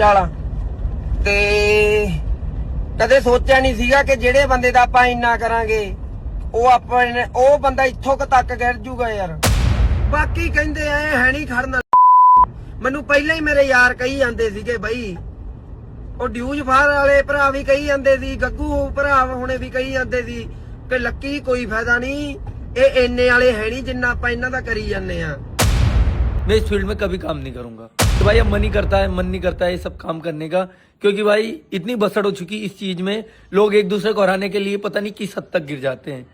ਵਾਲਾ। ਤੇ ਕਦੇ ਸੋਚਿਆ ਨਹੀਂ ਸੀਗਾ ਕਿ ਜਿਹੜੇ ਬੰਦੇ ਦਾ ਆਪਾਂ ਇੰਨਾ ਕਰਾਂਗੇ, ਉਹ ਆਪਾਂ ਉਹ ਬੰਦਾ ਇੱਥੋਂ ਤੱਕ ਗਿਰ ਜੂਗਾ ਯਾਰ। ਬਾਕੀ ਕਹਿੰਦੇ ਐ, ਹੈ ਨਹੀਂ ਖੜਨ ਮੈਨੂੰ ਪਹਿਲਾਂ ਹੀ ਮੇਰੇ ਯਾਰ ਕਹੀ ਜਾਂਦੇ ਸੀਗੇ ਬਈ। ਉਹ ਡਿਊਜ ਫਾਰ ਵਾਲੇ ਭਰਾ ਵੀ ਕਹੀ ਜਾਂਦੇ ਸੀ, ਗੱਗੂ ਭਰਾ ਹੁਣੇ ਵੀ ਕਹੀ ਜਾਂਦੇ ਸੀ ਕਿ ਲੱਕੀ ਕੋਈ ਫਾਇਦਾ ਨਹੀਂ, ਇਹ ਇੰਨੇ ਵਾਲੇ ਹੈ ਨਹੀਂ ਜਿੰਨਾ ਆਪਾਂ ਇਹਨਾਂ ਦਾ ਕਰੀ ਜਾਂਦੇ ਆ ਮੈਂ ਇਸ ਫੀਲਡ 'ਚ ਕਦੇ ਕੰਮ ਨਹੀਂ ਕਰੂੰਗਾ। भाई अब मन ही करता है मन नहीं करता है ये सब काम करने का क्योंकि भाई इतनी बसड़ हो चुकी इस चीज में लोग एक दूसरे को हराने के लिए पता नहीं किस हद तक गिर जाते हैं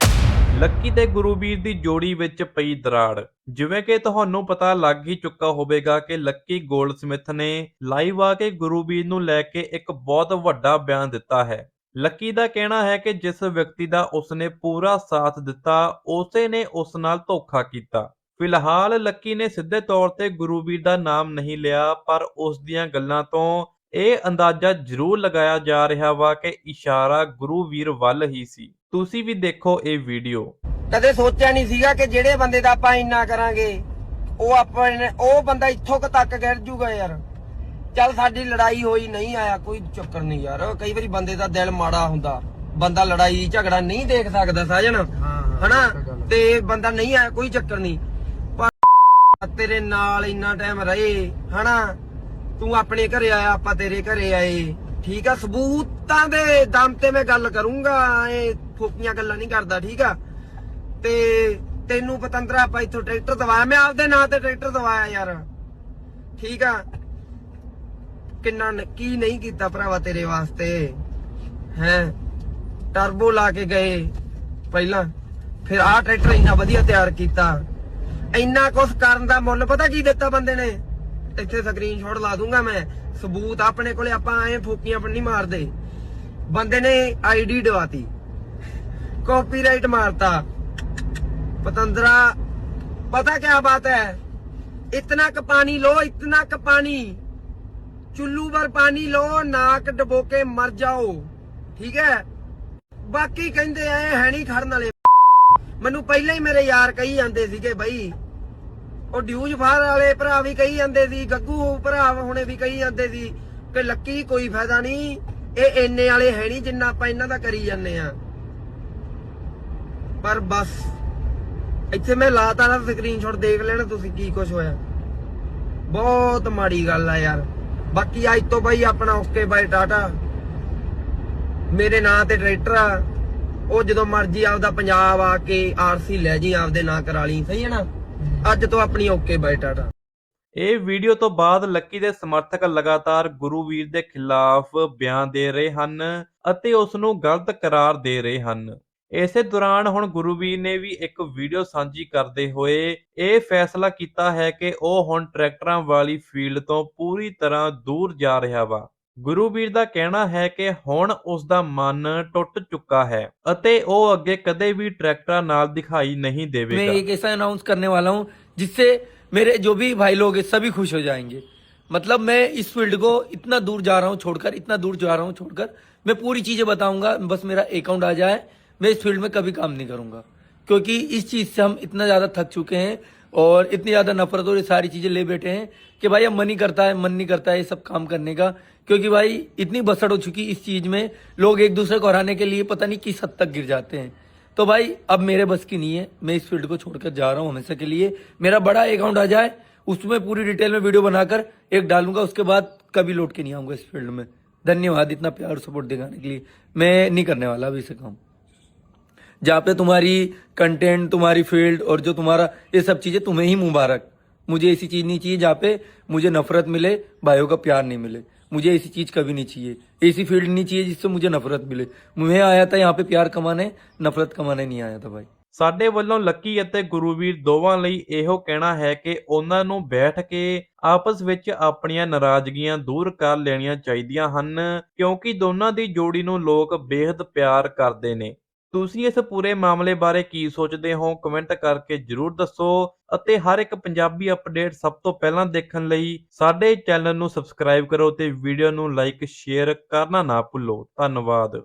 ਲੱਕੀ ਤੇ ਗੁਰੂਵੀਰ ਦੀ ਜੋੜੀ ਵਿੱਚ ਪਈ ਦਰਾੜ ਜਿਵੇਂ ਕਿ ਤੁਹਾਨੂੰ ਪਤਾ ਲੱਗ ਹੀ ਚੁੱਕਾ ਹੋਵੇਗਾ ਕਿ ਲੱਕੀ ਗੋਲਡਸਮਿਥ ਨੇ ਲਾਈਵ ਆ ਕੇ ਗੁਰੂਵੀਰ ਨੂੰ ਲੈ ਕੇ ਇੱਕ ਬਹੁਤ ਵੱਡਾ ਬਿਆਨ ਦਿੱਤਾ ਹੈ ਲੱਕੀ ਦਾ ਕਹਿਣਾ ਹੈ ਕਿ ਜਿਸ ਵਿਅਕਤੀ ਦਾ ਉਸਨੇ ਪੂਰਾ ਸਾਥ ਦਿੱਤਾ ਉਸੇ ਨੇ ਉਸ ਨਾਲ ਧੋਖਾ ਕੀਤਾ ਫਿਲਹਾਲ ਲੱਕੀ ਨੇ ਸਿੱਧੇ ਤੌਰ ਤੇ ਗੁਰੂਵੀਰ ਦਾ ਨਾਮ ਨਹੀਂ ਲਿਆ ਪਰ ਉਸ ਦੀਆਂ ਗੱਲਾਂ ਤੋਂ ਇਹ ਅੰਦਾਜ਼ਾ ਜ਼ਰੂਰ ਲਗਾਇਆ ਜਾ ਰਿਹਾ ਵਾ ਕਿ ਇਸ਼ਾਰਾ ਗੁਰੂਵੀਰ ਵੱਲ ਹੀ ਸੀ। ਤੁਸੀਂ ਵੀ ਦੇਖੋ ਇਹ ਵੀਡੀਓ। ਕਦੇ ਸੋਚਿਆ ਨਹੀਂ ਸੀਗਾ ਕਿ ਜਿਹੜੇ ਬੰਦੇ ਦਾ ਆਪਾਂ ਇੰਨਾ ਕਰਾਂਗੇ ਉਹ ਆਪਣੇ ਉਹ ਬੰਦਾ ਇੱਥੋਂ ਕੁ ਤੱਕ ਗਿਰ ਜੂਗਾ ਯਾਰ। ਚੱਲ ਸਾਡੀ ਲੜਾਈ ਹੋਈ ਨਹੀਂ ਆਇਆ ਕੋਈ ਚੱਕਰ ਨਹੀਂ ਯਾਰ। ਕਈ ਵਾਰੀ ਬੰਦੇ ਦਾ ਦਿਲ ਮਾੜਾ ਹੁੰਦਾ। ਬੰਦਾ ਲੜਾਈ ਝਗੜਾ ਨਹੀਂ ਦੇਖ ਸਕਦਾ ਸਾਜਣ। ਹਨਾ? ਤੇ ਬੰਦਾ ਨਹੀਂ ਆਇਆ ਕੋਈ ਚੱਕਰ ਨਹੀਂ। ਤੇਰੇ ਨਾਲ ਇੰਨਾ ਟਾਈਮ ਰਹੇ, ਹਨਾ? ਤੂੰ ਆਪਣੇ ਘਰੇ ਆਇਆ, ਆਪਾਂ ਤੇਰੇ ਘਰੇ ਆਏ। ਠੀਕ ਆ? ਸਬੂਤਾਂ ਦੇ ਦਮ ਤੇ ਮੈਂ ਗੱਲ ਕਰੂੰਗਾ ਇਹ ਫੋਕੀਆਂ ਗੱਲਾਂ ਨਹੀਂ ਕਰਦਾ, ਠੀਕ ਆ? ਤੇ ਤੈਨੂੰ ਪਤੰਦਰਾ ਆਪਾਂ ਇੱਥੋਂ ਟਰੈਕਟਰ ਦਵਾਇਆ, ਮੈਂ ਆਪਦੇ ਨਾਂ ਤੇ ਟਰੈਕਟਰ ਦਵਾਇਆ ਯਾਰ। ਠੀਕ ਆ? ਕਿੰਨਾ ਕੀ ਨਹੀਂ ਕੀਤਾ ਭਰਾਵਾ ਤੇਰੇ ਵਾਸਤੇ? ਹੈ? ਟਰਬੋ ਲਾ ਕੇ ਗਏ, ਪਹਿਲਾਂ। ਫਿਰ ਆਹ ਟਰੈਕਟਰ ਇੰਨਾ ਵਧੀਆ ਤਿਆਰ ਕੀਤਾ। ਇੰਨਾ ਕੁਝ ਕਰਨ ਦਾ ਮੁੱਲ ਪਤਾ ਕੀ ਦਿੱਤਾ ਬੰਦੇ ਨੇ? ਇੱਥੇ ਸਕਰੀਨਸ਼ਾਟ ਲਾ ਦੂੰਗਾ ਮੈਂ। ਸਬੂਤ ਆਪਣੇ ਕੋਲੇ ਆਪਾਂ ਐ ਫੋਕੀਆਂ ਪਰ ਮਾਰਦੇ। ਬੰਦੇ ਨੇ ਆਈਡੀ ਡਵਾਤੀ। ਕਾਪੀਰਾਈਟ ਮਾਰਤਾ। ਪਤੰਦਰਾ, ਪਤਾ ਕੀ ਬਾਤ ਹੈ? ਇਤਨਾ ਕ ਪਾਣੀ ਲੋ ਇਤਨਾ ਕ ਪਾਣੀ। ਚੁੱਲੂ ਵਰ ਪਾਣੀ ਲੋ ਨਾਕ ਡਬੋ ਕੇ ਮਰ ਜਾਓ। ਠੀਕ ਹੈ? ਬਾਕੀ ਕਹਿੰਦੇ ਐ ਹੈ ਨਹੀਂ ਖੜਨ ਵਾਲੇ। ਮੈਨੂੰ ਪਹਿਲਾਂ ਹੀ ਮੇਰੇ ਯਾਰ ਕਹੀ ਜਾਂਦੇ ਸੀਗੇ ਬਈ। ਉਹ ਡਿਊਜ ਫਾਰ ਵਾਲੇ ਭਰਾ ਵੀ ਕਹੀ ਜਾਂਦੇ ਸੀ, ਗੱਗੂ ਭਰਾ ਹੁਣੇ ਵੀ ਕਹੀ ਜਾਂਦੇ ਸੀ ਕਿ ਲੱਕੀ ਕੋਈ ਫਾਇਦਾ ਨਹੀਂ, ਇਹ ਇੰਨੇ ਵਾਲੇ ਹੈ ਨਹੀਂ ਜਿੰਨਾ ਆਪਾਂ ਇਹਨਾਂ ਦਾ ਕਰੀ ਜਾਂਦੇ ਆ ਪਰ ਬਸ, ਇੱਥੇ ਮੈਂ ਲਾਤਾ ਨਾ ਸਕਰੀਨਸ਼ਾਟ ਦੇਖ ਲੈਣਾ ਤੁਸੀਂ ਕੀ ਕੁਝ ਹੋਇਆ। ਬਹੁਤ ਮਾੜੀ ਗੱਲ ਆ ਯਾਰ। ਬਾਕੀ ਅੱਜ ਤੋਂ ਬਾਈ ਆਪਣਾ ਓਕੇ ਬਾਈ ਟਾਟਾ। ਮੇਰੇ ਨਾਂ ਤੇ ਟਰੈਕਟਰ ਆ। ਉਹ ਜਦੋਂ ਮਰਜ਼ੀ ਆਪਦਾ ਪੰਜਾਬ ਆ ਕੇ ਆਰਸੀ ਲੈ ਜੀ, ਆਪਦੇ ਨਾਂ ਕਰਾ ਲਈ, ਸਹੀ ਹੈ ਨਾ? ਅੱਜ ਤੋਂ ਆਪਣੀ ਓਕੇ ਬਾਈ ਟਾਟਾ। ਇਹ ਵੀਡੀਓ ਤੋਂ ਬਾਅਦ ਲੱਕੀ ਦੇ ਸਮਰਥਕ ਲਗਾਤਾਰ ਗੁਰੂਵੀਰ ਦੇ ਖਿਲਾਫ ਬਿਆਨ ਦੇ ਰਹੇ ਹਨ ਅਤੇ ਉਸ ਨੂੰ ਗਲਤ ਕਰਾਰ ਦੇ ਰਹੇ ਹਨ। ਇਸੇ ਦੌਰਾਨ ਹੁਣ ਗੁਰੂਵੀਰ ਨੇ ਵੀ ਇੱਕ ਵੀਡੀਓ ਸਾਂਝੀ ਕਰਦੇ ਹੋਏ ਇਹ ਫੈਸਲਾ ਕੀਤਾ ਹੈ ਕਿ ਉਹ ਹੁਣ ਟਰੈਕਟਰਾਂ ਵਾਲੀ ਫੀਲਡ ਤੋਂ ਪੂਰੀ ਤਰ੍ਹਾਂ ਦੂਰ ਜਾ ਰਿਹਾ ਵਾ। ਗੁਰੂਵੀਰ ਦਾ ਕਹਿਣਾ ਹੈ ਕਿ ਹੁਣ ਉਸ ਦਾ ਮਨ ਟੁੱਟ ਚੁੱਕਾ ਹੈ ਅਤੇ ਉਹ ਅੱਗੇ ਕਦੇ ਵੀ ਟਰੈਕਟਰਾਂ ਨਾਲ ਦਿਖਾਈ ਨਹੀਂ मैं ਦੇਵੇਗਾ एक ऐसा अनाउंस करने वाला हूँ जिससे मेरे जो भी भाई लोग हैं सभी खुश हो जाएंगे मतलब मैं इस फील्ड को इतना दूर जा रहा हूँ छोड़कर इतना दूर जा रहा हूँ छोड़कर मैं पूरी चीजें बताऊंगा बस मेरा अकाउंट आ जाए मैं इस फील्ड में कभी काम नहीं करूंगा क्योंकि इस चीज से हम इतना ज्यादा थक चुके हैं और इतनी ज़्यादा नफरत और ये सारी चीज़ें ले बैठे हैं कि भाई अब मन ही करता है, मन नहीं करता है ये सब काम करने का। क्योंकि भाई इतनी बसड़ हो चुकी इस चीज़ में, लोग एक दूसरे को हराने के लिए पता नहीं किस हद तक गिर जाते हैं। तो भाई अब मेरे बस की नहीं है, मैं इस फ़ील्ड को छोड़कर जा रहा हूँ हमेशा के लिए। मेरा बड़ा अकाउंट आ जाए, उसमें पूरी डिटेल में वीडियो बनाकर एक डालूँगा, उसके बाद कभी लौट के नहीं आऊँगा इस फ़ील्ड में। धन्यवाद इतना प्यार सपोर्ट दिखाने के लिए। मैं नहीं करने वाला अभी से काम। जहाँ पे तुम्हारी कंटेंट तुम्हारी फील्ड और जो तुम्हारा ये सब चीज़ें तुम्हें ही मुबारक मुझे ऐसी चीज़ नहीं चाहिए जहाँ पे मुझे नफरत मिले भाइयों का प्यार नहीं मिले मुझे ऐसी चीज़ कभी नहीं चाहिए ऐसी फील्ड नहीं चाहिए जिससे मुझे नफरत मिले मैं आया था यहाँ पे प्यार कमाने नफरत कमाने नहीं आया था भाई ਸਾਡੇ ਵੱਲੋਂ ਲੱਕੀ ਅਤੇ ਗੁਰੂਵੀਰ ਦੋਵਾਂ ਲਈ ਇਹੋ ਕਹਿਣਾ ਹੈ ਕਿ ਉਹਨਾਂ ਨੂੰ ਬੈਠ ਕੇ ਆਪਸ ਵਿੱਚ ਆਪਣੀਆਂ ਨਾਰਾਜ਼ਗੀਆਂ ਦੂਰ ਕਰ ਲੈਣੀਆਂ ਚਾਹੀਦੀਆਂ ਹਨ ਕਿਉਂਕਿ ਦੋਨਾਂ ਦੀ ਜੋੜੀ ਨੂੰ ਲੋਕ ਬੇहद ਪਿਆਰ ਕਰਦੇ ਨੇ ਤੁਸੀਂ ਇਸ ਪੂਰੇ ਮਾਮਲੇ ਬਾਰੇ ਕੀ ਸੋਚਦੇ ਹੋ? ਕਮੈਂਟ ਕਰਕੇ ਜਰੂਰ ਦੱਸੋ ਅਤੇ ਹਰ ਇੱਕ ਪੰਜਾਬੀ ਅਪਡੇਟ ਸਭ ਤੋਂ ਪਹਿਲਾਂ ਦੇਖਣ ਲਈ ਸਾਡੇ ਚੈਨਲ ਨੂੰ ਸਬਸਕ੍ਰਾਈਬ ਕਰੋ ਤੇ ਵੀਡੀਓ ਨੂੰ ਲਾਈਕ ਸ਼ੇਅਰ ਕਰਨਾ ਨਾ ਭੁੱਲੋ। ਧੰਨਵਾਦ।